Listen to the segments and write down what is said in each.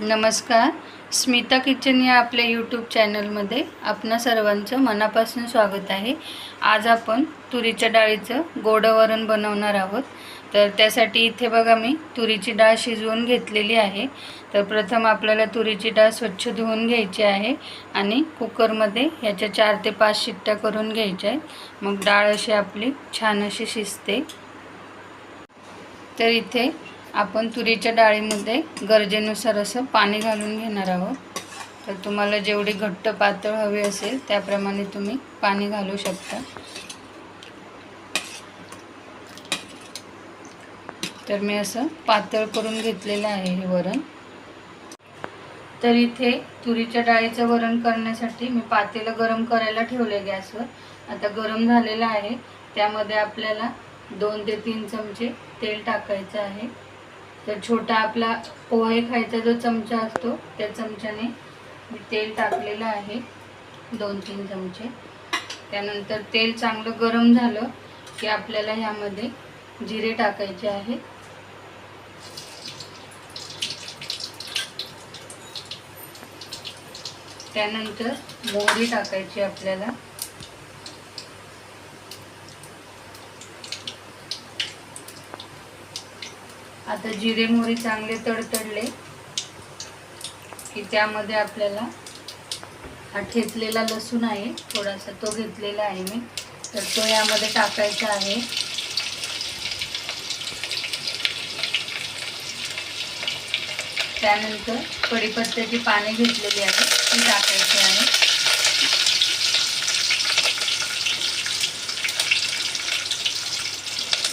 नमस्कार. स्मिता किचन या आपल्या यूट्यूब चॅनलमध्ये आपणा सर्वांचं मनापासून स्वागत आहे. आज आपण तुरीच्या डाळीचं गोडं वरण बनवणार आहोत. तर त्यासाठी इथे बघा मी तुरीची डाळ शिजवून घेतलेली आहे. तर प्रथम आपल्याला तुरीची डाळ स्वच्छ धुवून घ्यायची आहे आणि कुकरमध्ये ह्याच्या चार ते पाच शिट्ट्या करून घ्यायच्या आहेत. मग डाळ अशी आपली छान अशी शिजते. तर इथे आपण तुरीच्या डाळीमध्ये गरजेनुसार असं पाणी घालून घेणार आहोत. तर तुम्हाला जेवढी घट्ट पातळ हवी असेल त्याप्रमाणे तुम्ही पाणी घालू शकता. तर मी असं पातळ करून घेतलेलं आहे हे वरण. तर इथे तुरीच्या डाळीचं वरण करण्यासाठी मी पातेलं गरम करायला ठेवले गॅसवर. आता गरम झालेलं आहे. त्यामध्ये आपल्याला दोन ते तीन चमचे तेल टाकायचं आहे. तर छोटा आपला पोहे खायचा जो चमचा असतो त्या चमच्याने मी तेल टाकलेलं आहे दोन तीन चमचे. त्यानंतर तेल चांगलं गरम झालं की आपल्याला ह्यामध्ये जिरे टाकायचे आहे त्यानंतर मोहरी टाकायची आपल्याला. आता जिरे मोहरी चांगले तडतडले की त्यामध्ये आपल्याला हा ठेचलेला लसूण आहे थोडासा तो घेतलेला आहे मी. तर तो यामध्ये टाकायचा आहे. त्यानंतर कढीपत्त्याची पाने घेतलेली आहे ती टाकायची आहे.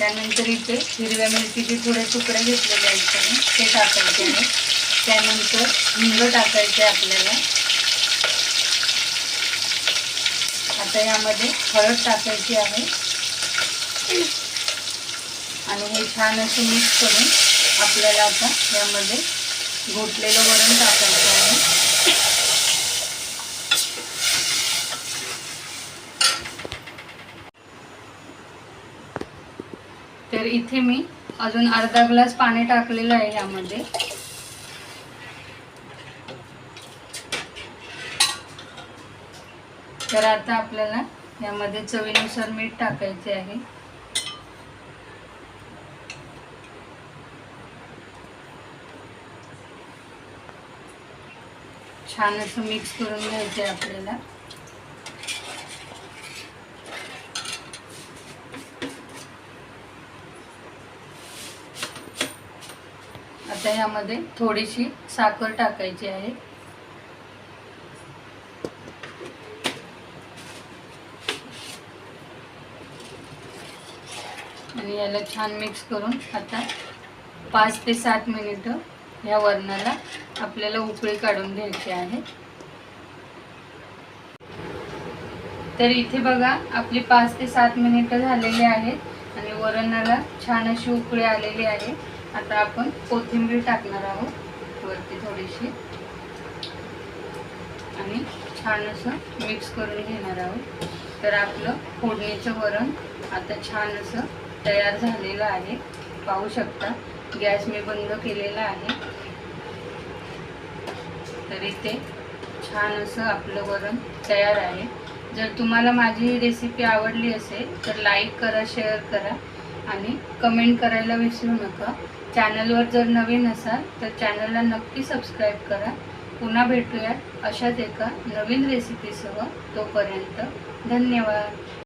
त्यानंतर इथे हिरव्या मिरचीचे थोडे तुकडे घेतलेले आहेत त्याने ते टाकायचे आहे त्यानंतर हिंग टाकायचे आपल्याला. आता यामध्ये हळद टाकायची आहे. आणि हे छान असं मिक्स करून आपल्याला आता यामध्ये घोटलेलं वरण टाकायचं आहे. तर इथे मी अजून अर्धा ग्लास पाणी टाकलेलं आहे यामध्ये तर आता आपल्याला यामध्ये चवीनुसार मीठ टाकायचे आहे. छान असं मिक्स करून घ्यायचं आहे आपल्याला. आता यामध्ये थोडीशी साखर टाकायची आहे. आणि याला छान मिक्स करून आता पाच ते सात मिनिटं ह्या वरणाला आपल्याला उकळी काढून घ्यायची आहे. तर इथे बघा आपली पाच ते सात मिनिटं झालेली आहेत आणि वरणाला छान अशी उकळी आलेली आहे. आता आपण कोथिंबीर टाकणार आहोत वरती थोडीशी. आणि छान असं मिक्स करून घेणार आहोत. तर आपलं फोडणीचं वरण आता छान असं तयार झालेलं आहे. पाहू शकता गॅस मी बंद केलेला आहे. तर इथे छान असं आपलं वरण तयार आहे. जर तुम्हाला माझी ही रेसिपी आवडली असेल तर लाईक करा शेअर करा. आणि कमेंट करायला विसरू नका. चॅनलवर जर नवीन असाल तर चॅनलला नक्की सबस्क्राईब करा. पुन्हा भेटूयात अशाच एका नवीन रेसिपीसह तोपर्यंत धन्यवाद.